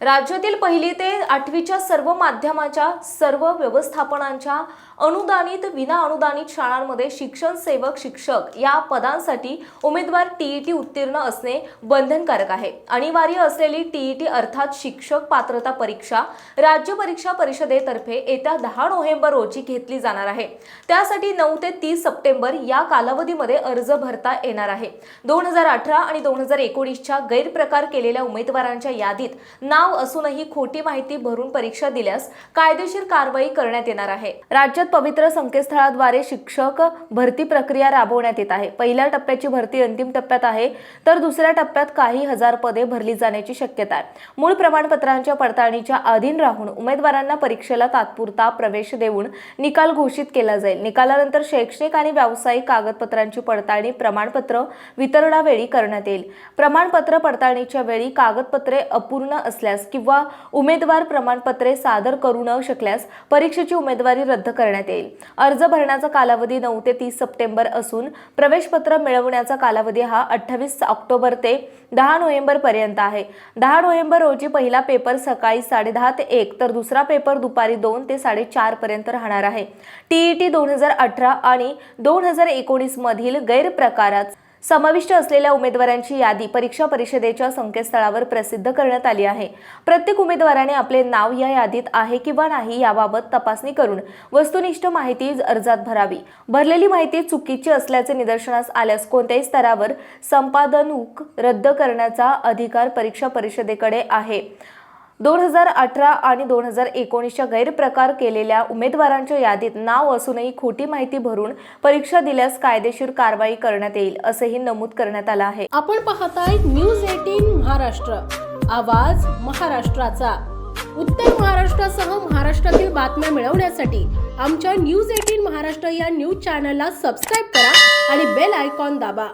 राज्यातील पहिली ते आठवीच्या सर्व माध्यमाच्या सर्व व्यवस्थापनांच्या अनुदानित विना अनुदानित शाळांमध्ये शिक्षण सेवक शिक्षक या पदांसाठी उमेदवार टीईटी उत्तीर्ण असणे बंधनकारक आहे. अनिवार्य असलेली टीईटी अर्थात शिक्षक पात्रता परीक्षा राज्य परीक्षा परिषदेतर्फे येत्या दहा नोव्हेंबर रोजी घेतली जाणार आहे. त्यासाठी नऊ ते तीस सप्टेंबर या कालावधीमध्ये अर्ज भरता येणार आहे. दोन हजार अठरा आणि दोन हजार एकोणीसच्या गैरप्रकार केलेल्या उमेदवारांच्या यादीत नाव असूनही खोटी माहिती भरून परीक्षा दिल्यास कायदेशीर कारवाई करण्यात येणार आहे. राज्यात पवित्र संकेतस्थळाद्वारे शिक्षक भरती प्रक्रिया राबवण्यात येत आहे. पहिल्या टप्प्याची भरती अंतिम टप्प्यात आहे तर दुसऱ्या टप्प्यात काही हजार पदे भरली जाण्याची शक्यता आहे. मूळ प्रमाणपत्रांच्या पडताळणीच्या अधीन राहून उमेदवारांना परीक्षेला तात्पुरता प्रवेश देऊन निकाल घोषित केला जाईल. निकालानंतर शैक्षणिक आणि व्यावसायिक कागदपत्रांची पडताळणी प्रमाणपत्र वितरणावेळी करण्यात येईल. प्रमाणपत्र पडताळणीच्या वेळी कागदपत्रे अपूर्ण असल्यास असल्यास किंवा उमेदवार प्रमाणपत्रे सादर करू न शकल्यास परीक्षेची उमेदवारी रद्द करण्यात येईल. अर्ज भरण्याचा कालावधी नऊ ते तीस सप्टेंबर असून प्रवेशपत्र मिळवण्याचा कालावधी हा अठ्ठावीस ऑक्टोबर ते दहा नोव्हेंबर पर्यंत आहे. दहा नोव्हेंबर रोजी पहिला पेपर सकाळी साडेदहा ते एक तर दुसरा पेपर दुपारी दोन ते साडेचार पर्यंत राहणार आहे. टीईटी दोन हजार अठरा आणि दोन हजार एकोणीस मधील गैरप्रकारात समाविष्ट असलेल्या उमेदवारांची यादी परीक्षा परिषदेच्या संकेतस्थळावर प्रसिद्ध करण्यात आली आहे. प्रत्येक उमेदवाराने आपले नाव या यादीत आहे किंवा नाही याबाबत तपासणी करून वस्तुनिष्ठ माहिती अर्जात भरावी. भरलेली माहिती चुकीची असल्याचे निदर्शनास आल्यास कोणत्याही स्तरावर संपादनूक रद्द करण्याचा अधिकार परीक्षा परिषदेकडे आहे. दोन हजार अठरा आणि दोन हजार एकोणीसच्या गैरप्रकार केलेल्या उमेदवारांच्या यादीत नाव असूनही खोटी माहिती भरून परीक्षा दिल्यास कायदेशीर कारवाई करण्यात येईल असंही नमूद करण्यात आलं आहे. आपण पाहताय न्यूज एटीन महाराष्ट्र. आवाज महाराष्ट्राचा. उत्तर महाराष्ट्रासह महाराष्ट्रातील बातम्या मिळवण्यासाठी आमच्या न्यूज एटीन महाराष्ट्र या न्यूज चॅनलला सबस्क्राईब करा आणि बेल आयकॉन दाबा.